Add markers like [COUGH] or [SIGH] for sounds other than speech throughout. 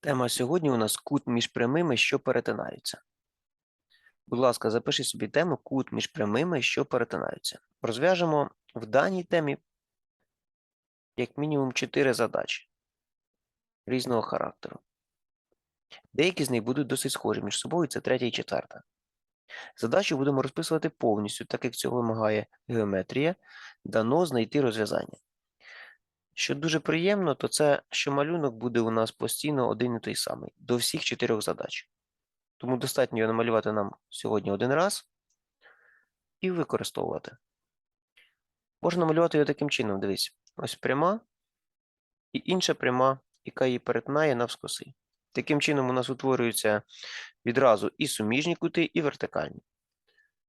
Тема сьогодні у нас кут між прямими, що перетинаються. Будь ласка, запиши собі тему кут між прямими, що перетинаються. Розв'яжемо в даній темі як мінімум 4 задачі різного характеру. Деякі з них будуть досить схожі між собою, це третя і четверта. Задачу будемо розписувати повністю, так як цього вимагає геометрія, дано знайти розв'язання. Що дуже приємно, то це, що малюнок буде у нас постійно один і той самий до всіх чотирьох задач. Тому достатньо його намалювати нам сьогодні один раз і використовувати. Можна малювати його таким чином, дивись, ось пряма і інша пряма, яка її перетинає навскоси. Таким чином у нас утворюються відразу і суміжні кути, і вертикальні.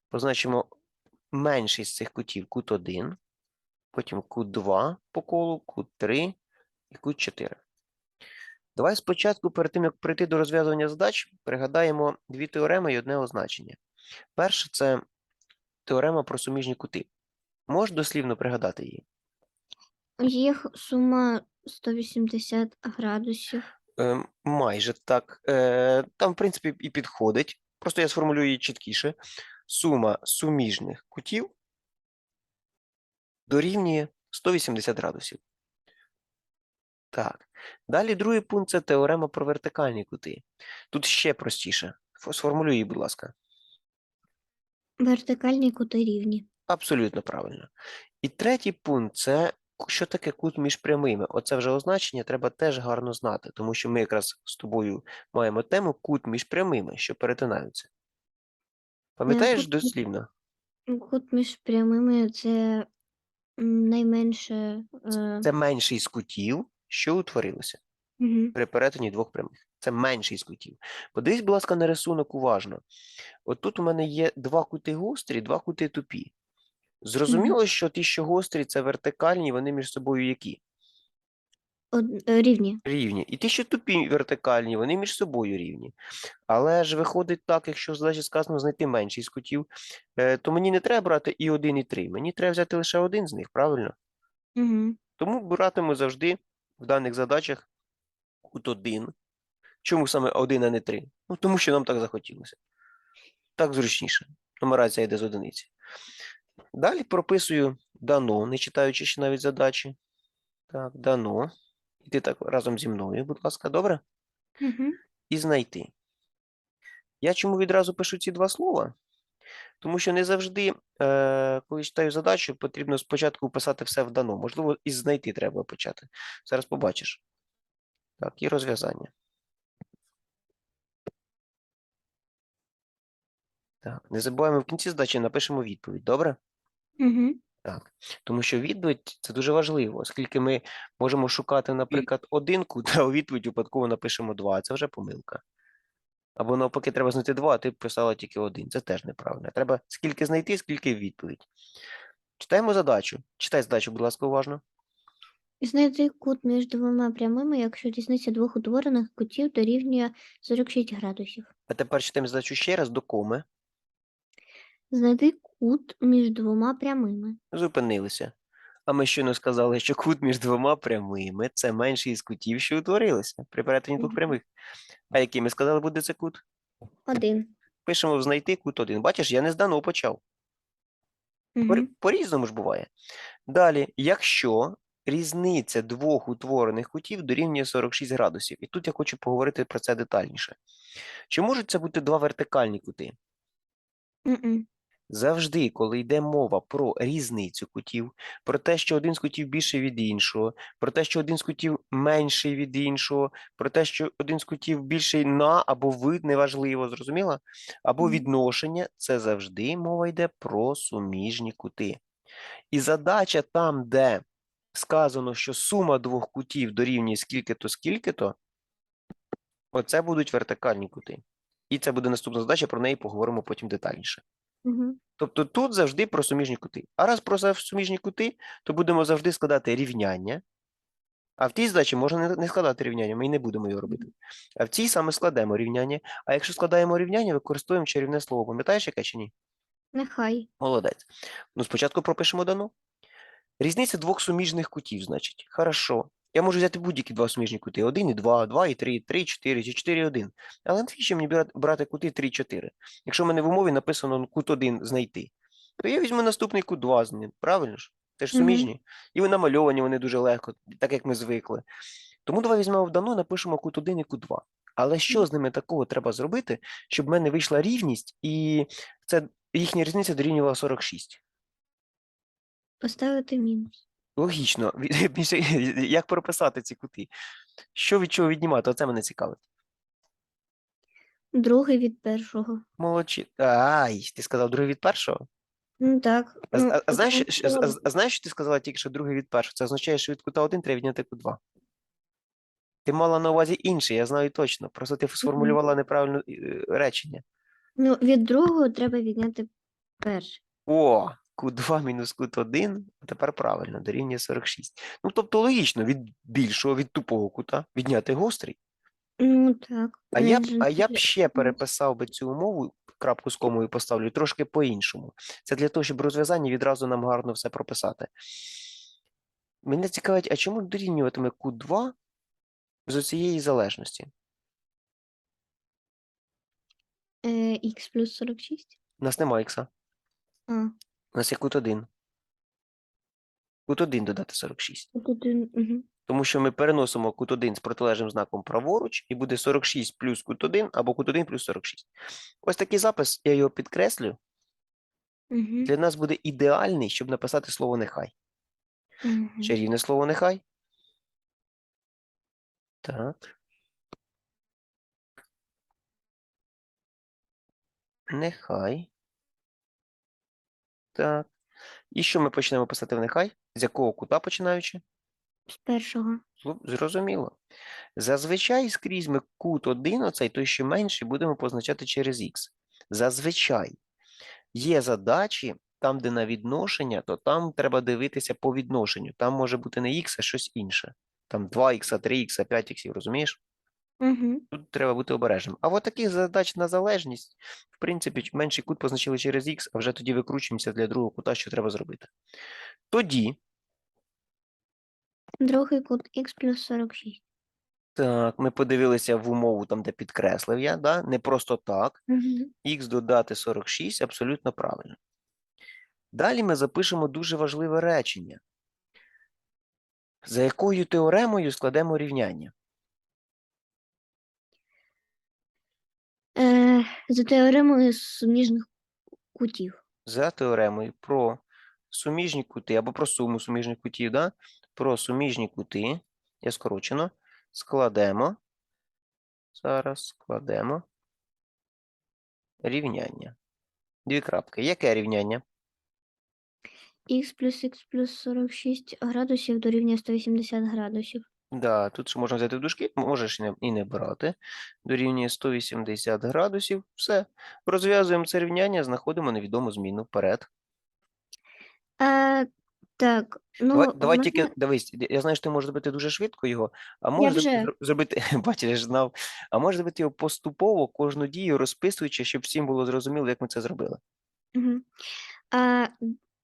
Позначимо менший з цих кутів кут 1, потім кут 2 по колу, кут 3 і кут 4. Давай спочатку, перед тим, як прийти до розв'язування задач, пригадаємо дві теореми і одне означення. Перше це теорема про суміжні кути. Можеш дослівно пригадати її? Їх сума 180 градусів. Е, майже так. Е, там, в принципі, і підходить. Просто я сформулюю її чіткіше. Сума суміжних кутів дорівнює 180 градусів. Так. Далі другий пункт це теорема про вертикальні кути. Тут ще простіше. Сформулюй її, будь ласка. Вертикальні кути рівні. Абсолютно правильно. І третій пункт це що таке кут між прямими. Оце вже означення треба теж гарно знати, тому що ми якраз з тобою маємо тему кут між прямими, що перетинаються. Пам'ятаєш кут дослівно? Кут між прямими це м, найменше. Е, Це менший з кутів, що утворилося мгм. при перетині двох прямих. Це менший з кутів. Подивись, будь ласка, на рисунок уважно. От тут у мене є два кути гострі, два кути тупі. Зрозуміло, що ті, що гострі, це вертикальні, вони між собою які? Од- е, рівні. Рівні. І ті, що тупі вертикальні, вони між собою рівні. Але ж виходить так, якщо в сказано знайти менший з кутів, е, то мені не треба брати і один, і три. Мені треба взяти лише один з них, правильно? Угу. Тому братиму завжди в даних задачах кут 1. Чому саме 1, а не 3? Ну, тому що нам так захотілося. Так зручніше. Нумерація йде з одиниці. Далі прописую дано, не читаючи ще навіть задачі. Так, дано. І ти так разом зі мною, будь ласка, добре? Угу. І знайти. Я чому відразу пишу ці два слова? Тому що не завжди, е, коли читаю задачу, потрібно спочатку писати все в дано. Можливо, із знайти треба почати. Зараз побачиш. Так, і розв'язання. Так, не забуваємо в кінці задачі напишемо відповідь, добре? Угу. Так. Тому що відповідь це дуже важливо, оскільки ми можемо шукати, наприклад, один кут, [LAUGHS] а у відповідь випадково напишемо два, а це вже помилка. Або навпаки, треба знайти два, а ти писала тільки один. Це теж неправильно. Треба скільки знайти, скільки відповідь. Читаємо задачу. Читай задачу, будь ласка, уважно. Знайти кут між двома прямими, якщо різниця двох утворених кутів дорівнює 46 градусів. А тепер читаємо задачу ще раз до коми. Знайти кут між двома прямими. Зупинилися. А ми щойно сказали, що кут між двома прямими це менший із кутів, що утворилися при перетині двох прямих. А який ми сказали буде це кут? Один. Пишемо в знайти кут 1. Бачиш, я не з дано почав. По- Угу. По-різному ж буває. Далі, якщо різниця двох утворених кутів дорівнює 46 градусів, і тут я хочу поговорити про це детальніше. Чи можуть це бути два вертикальні кути? Завжди, коли йде мова про різницю кутів, про те, що один з кутів більший від іншого, про те, що один з кутів менший від іншого, про те, що один з кутів більший на або вид, неважливо, зрозуміла? Або відношення, це завжди мова йде про суміжні кути. І задача там, де сказано, що сума двох кутів дорівнює скільки-то, скільки-то, оце будуть вертикальні кути. І це буде наступна задача, про неї поговоримо потім детальніше. Угу. Тобто тут завжди про суміжні кути. А раз про суміжні кути, то будемо завжди складати рівняння. А в тій задачі можна не- складати рівняння, ми і не будемо його робити. А в цій саме складемо рівняння. А якщо складаємо рівняння, використовуємо чарівне слово. Пам'ятаєш, яке чи ні? Нехай. Молодець. Ну, спочатку пропишемо дано. Різниця двох суміжних кутів, значить. Хорошо. Я можу взяти будь-які два суміжні кути. 1 і 2, 2 і 3, 3, 4 чи 4 і 1. Але навіщо мені брати кути 3 і 4? Якщо в мене в умові написано ну, кут 1 знайти, то я візьму наступний кут 2 з ним. Правильно ж? Це ж Мгм. суміжні. І вони намальовані вони дуже легко, так як ми звикли. Тому давай візьмемо в дано, напишемо кут 1 і кут 2. Але що з ними такого треба зробити, щоб в мене вийшла рівність, і це їхня різниця дорівнювала 46? Поставити мінус. Логічно. [LAUGHS] Як прописати ці кути? Що від чого віднімати? Оце мене цікавить. Другий від першого. Молодчі. Ай, ти сказав другий від першого? Ну так. А, ну, а, знаєш, що- а, а, знаєш, що ти сказала тільки що другий від першого? Це означає, що від кута 1 треба відняти кут 2. Ти мала на увазі інший, я знаю точно. Просто ти сформулювала неправильне речення. Ну, від другого треба відняти перший. О, кут 2 [LAUGHS] мінус кут 1, тепер правильно, дорівнює 46. Ну, тобто логічно, від більшого, від тупого кута відняти гострий. Ну так. А я б, а я б ще переписав би цю умову, крапку з комою поставлю, трошки по-іншому. Це для того, щоб розв'язання відразу нам гарно все прописати. Мене цікавить, а чому дорівнюватиме Q2 з цієї залежності? Е, Х плюс 46. У нас немає ікса, А, у нас є кут 1. Кут 1 додати 46. тут один. Угу. Тому що ми переносимо кут 1 з протилежним знаком праворуч, і буде 46 плюс кут 1 або кут 1 плюс 46. Ось такий запис, я його підкреслю. Угу. Для нас буде ідеальний, щоб написати слово нехай. Чарівне слово нехай. Так. Нехай. Так. І що ми почнемо писати в нехай? З якого кута починаючи? З першого. Зрозуміло. Зазвичай скрізь ми кут 1, оцей той, що менший, будемо позначати через х. Зазвичай. Є задачі, там, де на відношення, то там треба дивитися по відношенню. Там може бути не х, а щось інше. Там 2х, 3х, 5х, розумієш? Угу. Тут треба бути обережним. А от таких задач на залежність, в принципі, менший кут позначили через х, а вже тоді викручуємося для другого кута, що треба зробити. Тоді, Другий кут Х плюс 46. так, ми подивилися в умову, там, де підкреслив я, да? не просто так. Угу. х додати 46 абсолютно правильно. Далі ми запишемо дуже важливе речення. За якою теоремою складемо рівняння? Е, за теоремою суміжних кутів. За теоремою про суміжні кути або про суму суміжних кутів, да? про суміжні кути, я скорочено, складемо. Зараз складемо рівняння. Дві крапки. Яке рівняння? Х плюс Х плюс 46 градусів дорівнює 180 градусів. Да, тут ж можна взяти в дужки, можеш і не, і не брати. Дорівнює 180 градусів. Все. Розв'язуємо це рівняння, знаходимо невідому зміну вперед. А, так, ну, давай давай мене- тільки дивись, я знаю, що ти можеш зробити дуже швидко його, а можеш вже. зробити, [LAUGHS] бачиш, я ж знав, а можеш зробити його поступово, кожну дію розписуючи, щоб всім було зрозуміло, як ми це зробили. Мгм. А,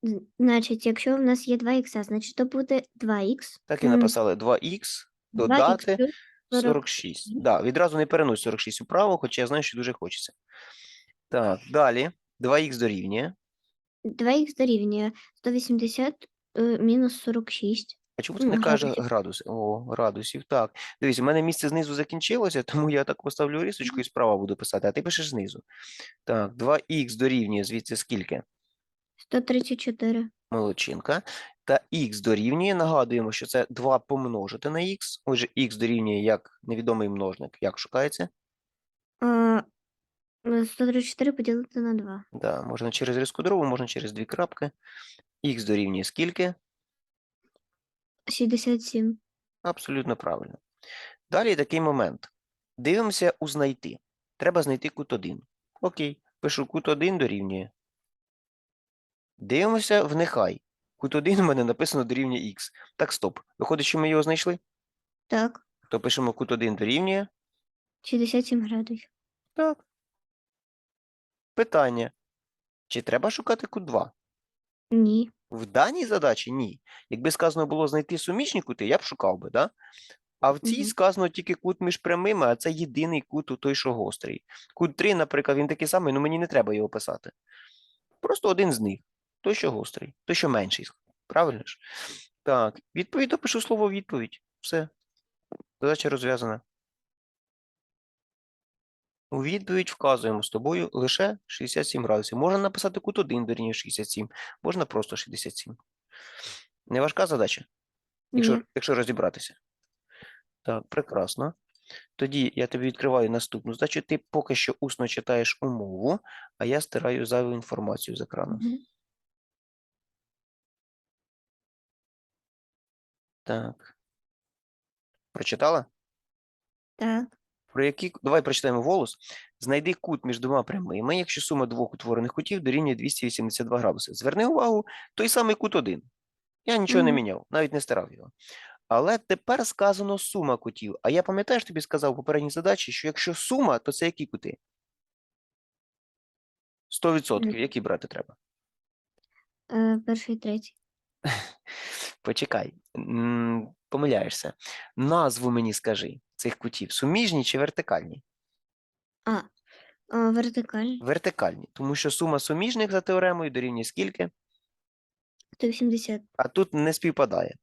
з- значить, якщо в нас є 2х, значить то буде 2х. Так і написали 2х 2х додати плюс 40. 46. Да, відразу не перенось 46 вправо, хоча я знаю, що дуже хочеться. Так, далі. 2х дорівнює. 2х дорівнює 180 е, мінус 46. А чому це Ну, не каже градусів. градуси? О, градусів, так. Дивись, у мене місце знизу закінчилося, тому я так поставлю рисочку і справа буду писати, а ти пишеш знизу. Так, 2х дорівнює звідси скільки? 134. Молодчинка. Та х дорівнює, нагадуємо, що це 2 помножити на х. Отже, х дорівнює як невідомий множник. Як шукається? Е, 134 поділити на 2. Да, можна через різку дробу, можна через дві крапки. х дорівнює скільки? 67. Абсолютно правильно. Далі такий момент. Дивимося у знайти. Треба знайти кут 1. Окей, пишу кут 1 дорівнює. Дивимося в нехай. Кут 1 у мене написано дорівнює х. Так, стоп. Виходить, що ми його знайшли? Так, То пишемо кут 1 дорівнює. 67 градусів. Так. Питання. Чи треба шукати кут 2? Ні. В даній задачі ні. Якби сказано було знайти суміжні кути, я б шукав би, да? А в цій Мгм. сказано тільки кут між прямими, а це єдиний кут у той, що гострий. Кут 3, наприклад, він такий самий, але мені не треба його писати. Просто один з них. Той, що гострий, той, що менший. Правильно ж? Так, відповідно пишу слово відповідь. Все. Задача розв'язана. У відповідь вказуємо з тобою лише 67 градусів. Можна написати кут 1 дорівнює 67, можна просто 67. Не важка задача, якщо, Ні. якщо розібратися. Так, прекрасно. Тоді я тобі відкриваю наступну задачу. Ти поки що усно читаєш умову, а я стираю зайву інформацію з екрану. Мгм. Так. Прочитала? Так. Про які... Давай прочитаємо голос. Знайди кут між двома прямими, якщо сума двох утворених кутів дорівнює 282 градуси. Зверни увагу, той самий кут 1. Я нічого не міняв, навіть не стирав його. Але тепер сказано сума кутів. А я пам'ятаєш, тобі сказав у попередній задачі, що якщо сума, то це які кути? 100%. Мгм. Які брати треба? Е, перший і третій. [LAUGHS] Почекай, помиляєшся. Назву мені скажи цих кутів. Суміжні чи вертикальні? А, а вертикальний. Вертикальні, тому що сума суміжних за теоремою дорівнює скільки, 180. а тут не співпадає.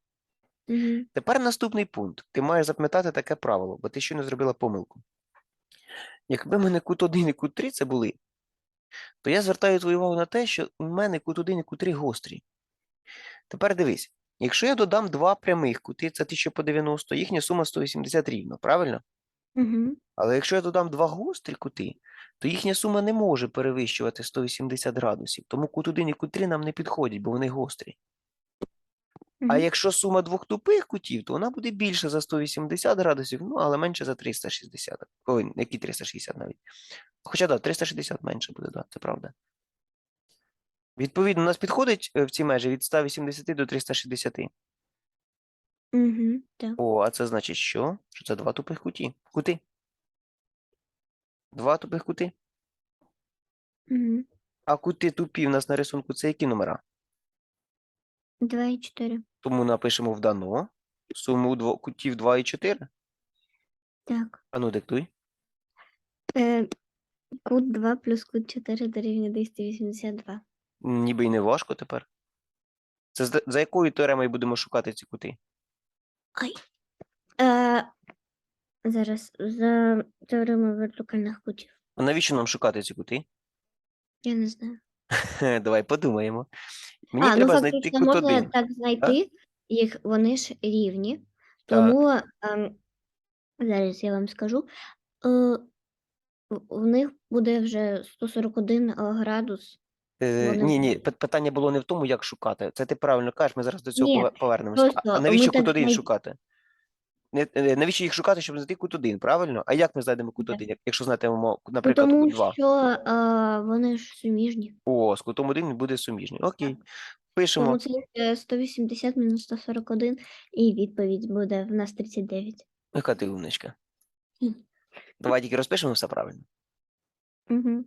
Угу. Тепер наступний пункт. Ти маєш запам'ятати таке правило, бо ти не зробила помилку. Якби в мене кут 1 і кут 3 це були, то я звертаю твою увагу на те, що у мене кут 1 і кут 3 гострі. Тепер дивись, якщо я додам два прямих кути, це 1000 по 90, їхня сума 180 рівно, правильно? Угу. Але якщо я додам два гострі кути, то їхня сума не може перевищувати 180 градусів, тому кут 1 і кут 3 нам не підходять, бо вони гострі. А якщо сума двох тупих кутів, то вона буде більше за 180 градусів, ну, але менше за 360. Ой, які 360 навіть. Хоча так, 360 менше буде, да, це правда. Відповідно, у нас підходить е, в ці межі від 180 до 360. Угу. Так. О, а це значить що? Що це два тупих куті. Кути. Два тупих кути. Угу. А кути тупі в нас на рисунку це які номера? 2 і 4. Тому напишемо в дано суму дво- кутів 2 і 4. Так. А ну диктуй. Е, кут 2 плюс кут 4 дорівнює 282. Ніби й не важко тепер. Це за, за якою теоремою будемо шукати ці кути? Ай. Е, зараз за теоремою вертикальних кутів. А навіщо нам шукати ці кути? Я не знаю. [LAUGHS] Давай подумаємо. Мені а, треба ну, знайти кут можна 1. так знайти їх, вони ж рівні. Тому ем, зараз я вам скажу. Е, в них буде вже 141 градус. Е, вони ні, ні, пи- питання було не в тому, як шукати. Це ти правильно кажеш, ми зараз до цього Ні, пове- повернемося. А, просто а ми навіщо так кут 1 знай- шукати? Не, е, навіщо їх шукати, щоб знайти кут 1, правильно? А як ми знайдемо кут Так. 1, як- якщо знайдемо, Ну, наприклад, тому кут 2? що е, вони ж суміжні. О, з кутом 1 буде суміжний. Окей. Пишемо. Тому це е, 180 мінус 141, і відповідь буде в нас 39. Яка ти умничка. Давай тільки розпишемо все правильно. Угу.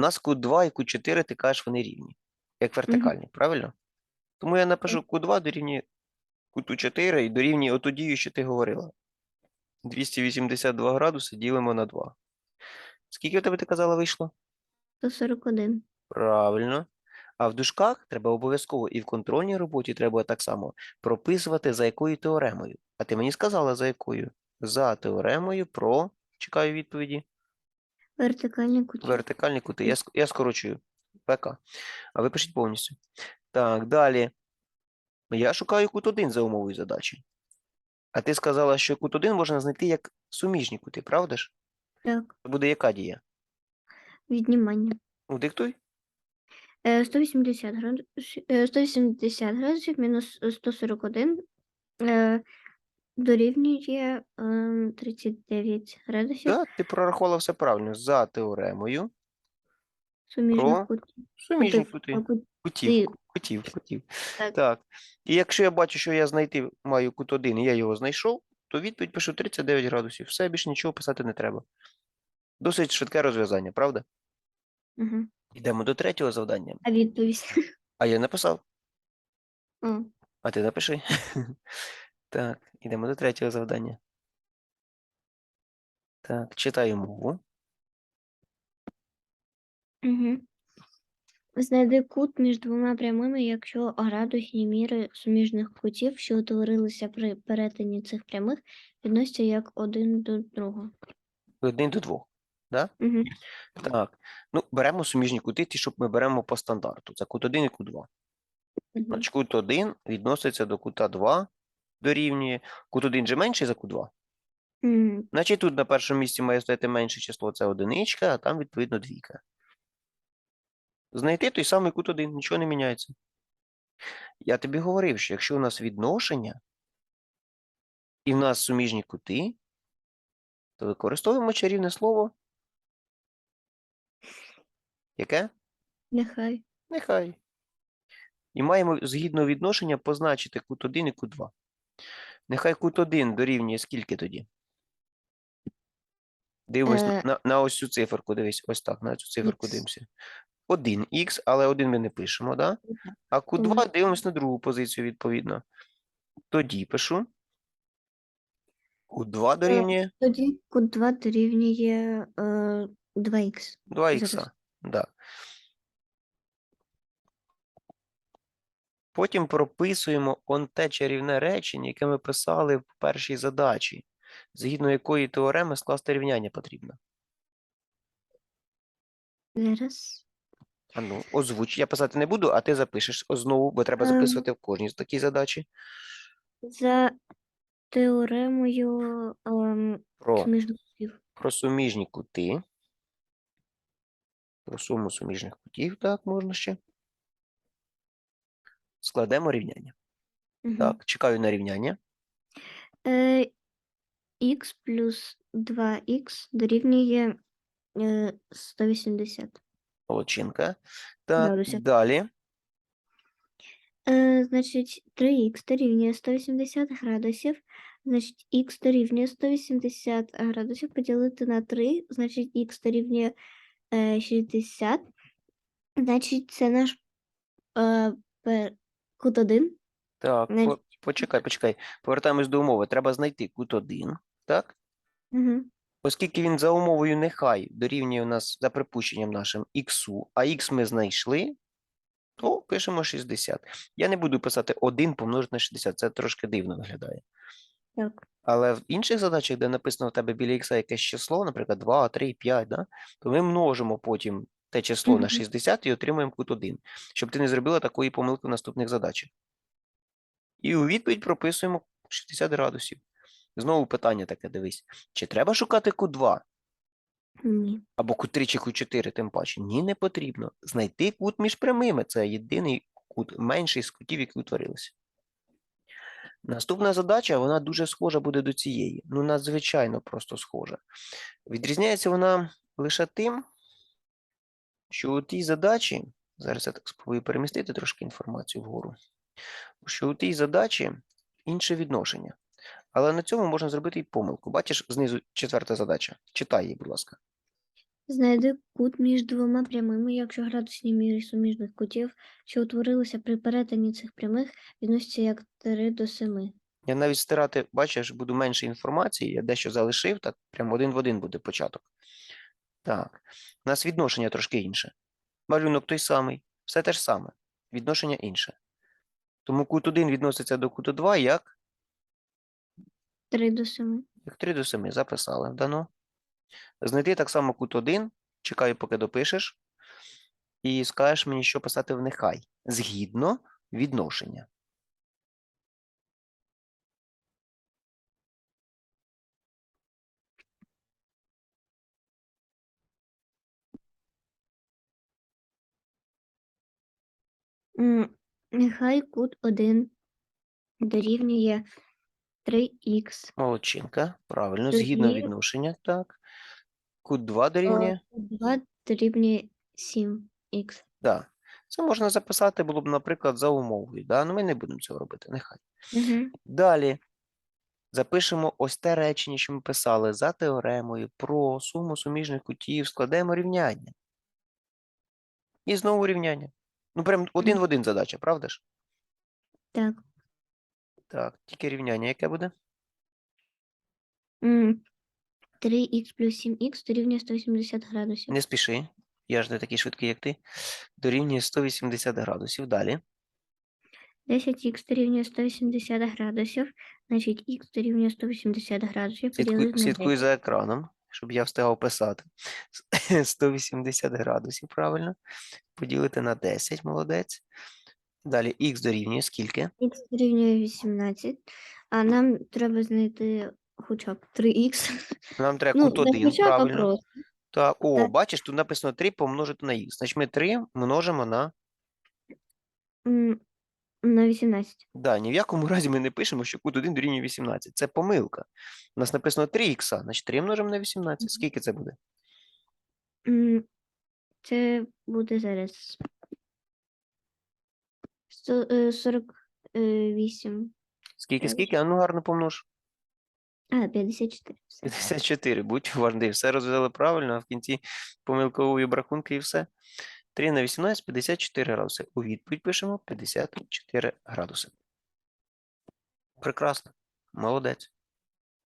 У нас кут 2 і кут 4, ти кажеш, вони рівні. Як вертикальні, правильно? Тому я напишу кут 2 дорівнює куту 4 і дорівнює оту дію, що ти говорила. 282 градуси ділимо на 2. Скільки у тебе ти казала вийшло? 141. Правильно. А в дужках треба обов'язково і в контрольній роботі треба так само прописувати, за якою теоремою. А ти мені сказала, за якою? За теоремою про, чекаю відповіді, Вертикальні куті. вертикальні кути. Я, я скорочую. ПК. А ви пишіть повністю. Так, далі. Я шукаю кут 1 за умовою задачі. А ти сказала, що кут 1 можна знайти як суміжні кути, правда ж? Так, Це буде яка дія? віднімання. Ну, диктуй. Е, 180 градусів, 180 градусів мінус 141 е, дорівнює е, 39 градусів Так, ти прорахувала все правильно. За теоремою. суміжних кутів. Суміжні ти- кути. кут- Кутів, кутів, кутів. Так. Так. І якщо я бачу, що я знайти маю кут 1 і я його знайшов, то відповідь пишу 39 градусів. Все, більше нічого писати не треба. Досить швидке розв'язання, правда? Угу. Йдемо до третього завдання. А відповідь. А я написав. О, А ти напиши. [LAUGHS] Так, ідемо до третього завдання. Так, читаю мову. угу. Знайди кут між двома прямими, якщо градусні міри суміжних кутів, що утворилися при перетині цих прямих, відносяться як один до другого. Один до двох. Да? Угу. Так. Ну, беремо суміжні кути, ті, що ми беремо по стандарту. Це кут 1 і кут 2. Угу. Значить, кут 1 відноситься до кута 2 дорівнює. Кут 1 же менший за кут 2. Угу. Значить, тут на першому місці має стояти менше число, це одиничка, а там, відповідно, двійка. Знайти той самий кут 1, нічого не міняється. Я тобі говорив, що якщо у нас відношення, і в нас суміжні кути, то використовуємо чарівне слово. Яке? Нехай. Нехай. І маємо згідно відношення позначити кут 1 і кут 2. Нехай кут 1 дорівнює скільки тоді? Дивимось Е. на, на ось цю циферку, дивись, ось так, на цю циферку Ікс. дивимося. 1х, але 1 ми не пишемо, да? А кут 2 дивимось на другу позицію відповідно. Тоді пишу. Кут 2 дорівнює Тоді кут 2 дорівнює е, 2х. 2х. зараз. Да. Потім прописуємо он те чарівне речення, яке ми писали в першій задачі, згідно якої теореми скласти рівняння потрібно. Зараз. А ну, озвуч. Я писати не буду, а ти запишеш знову, бо треба Ем. записувати в кожній з такій задачі. За теоремою ем, Про, суміжних кутів. про суміжні кути. Про суму суміжних кутів, так, можна ще. Складемо рівняння. Мгм. Так, чекаю на рівняння. Е, х плюс 2х дорівнює е, 180. Молодчинка. Так, Градусів. далі. Е, значить, 3х дорівнює 180 градусів. Значить, х дорівнює 180 градусів поділити на 3, значить, х дорівнює е, 60. Значить, це наш е, пе- кут 1. Так, по, почекай, почекай. Повертаємось до умови. Треба знайти кут 1, так? Угу. Оскільки він за умовою нехай дорівнює у нас за припущенням нашим х, а х ми знайшли, то пишемо 60. Я не буду писати 1 помножити на 60, це трошки дивно виглядає. Так. Але в інших задачах, де написано в тебе біля х якесь число, наприклад, 2, 3, 5, да, то ми множимо потім те число на 60 і отримуємо кут 1, щоб ти не зробила такої помилки в наступних задачах. І у відповідь прописуємо 60 градусів. Знову питання таке, дивись. Чи треба шукати кут 2? Ні. Або кут 3 чи кут 4, тим паче. Ні, не потрібно. Знайти кут між прямими. Це єдиний кут, менший з кутів, які утворилися. Наступна задача, вона дуже схожа буде до цієї. Ну, надзвичайно просто схожа. Відрізняється вона лише тим, що у тій задачі, зараз я так спробую перемістити трошки інформацію вгору, що у тій задачі інше відношення. Але на цьому можна зробити і помилку. Бачиш, знизу четверта задача. Читай її, будь ласка. Знайди кут між двома прямими, якщо градусні міри суміжних кутів, що утворилися при перетині цих прямих, відносяться як 3 до 7. Я навіть стирати, бачиш, буду менше інформації, я дещо залишив, так прямо один в один буде початок. Так, у нас відношення трошки інше. Малюнок той самий, все те ж саме, відношення інше. Тому кут 1 відноситься до куту 2 як, 3 до 7. як 3 до 7. Записали, дано. Знайти так само кут 1, чекаю, поки допишеш, і скажеш мені, що писати в нехай. Згідно відношення. Нехай кут 1 дорівнює 3х. Молодчинка, правильно, згідно Тоді- відношення, так. Кут 2 дорівнює. Кут 2 дорівнює 7х. Да. Це можна записати було б, наприклад, за умовою. Да? Ну, ми не будемо цього робити, нехай. Угу. Далі запишемо ось те речення, що ми писали за теоремою про суму суміжних кутів, складемо рівняння. І знову рівняння. Ну, прям один в один задача, правда ж? Так. Так, тільки рівняння яке буде? 3х плюс 7х дорівнює 180 градусів. Не спіши. Я ж не такий швидкий, як ти. Дорівнює 180 градусів. Далі. 10х дорівнює 180 градусів, значить х дорівнює 180 градусів Слідкуй, поділити на слідкуй 10. за екраном, щоб я встигав писати. 180 [LAUGHS] градусів, правильно. Поділити на 10, молодець. Далі х дорівнює скільки? Х дорівнює 18, а нам треба знайти хоча б 3х. Нам треба Ну, кут не 1, хоча б, а правильно. просто. Так, о, Так. бачиш, тут написано 3 помножити на х. Значить, ми 3 множимо на. М, На 18. Да, ні в якому [LAUGHS] разі ми не пишемо, що кут 1 дорівнює 18. Це помилка. У нас написано 3х, значить 3 множимо на 18. Скільки це буде? М, Це буде зараз. Сто- е, 48. Скільки, скільки? А ну гарно помнож. А, 54. все. 54. Будь уважний, все розв'язали правильно, а в кінці помилкові обрахунки і все. 3 на 18 – 54 градуси. У відповідь пишемо 54 градуси. Прекрасно. Молодець.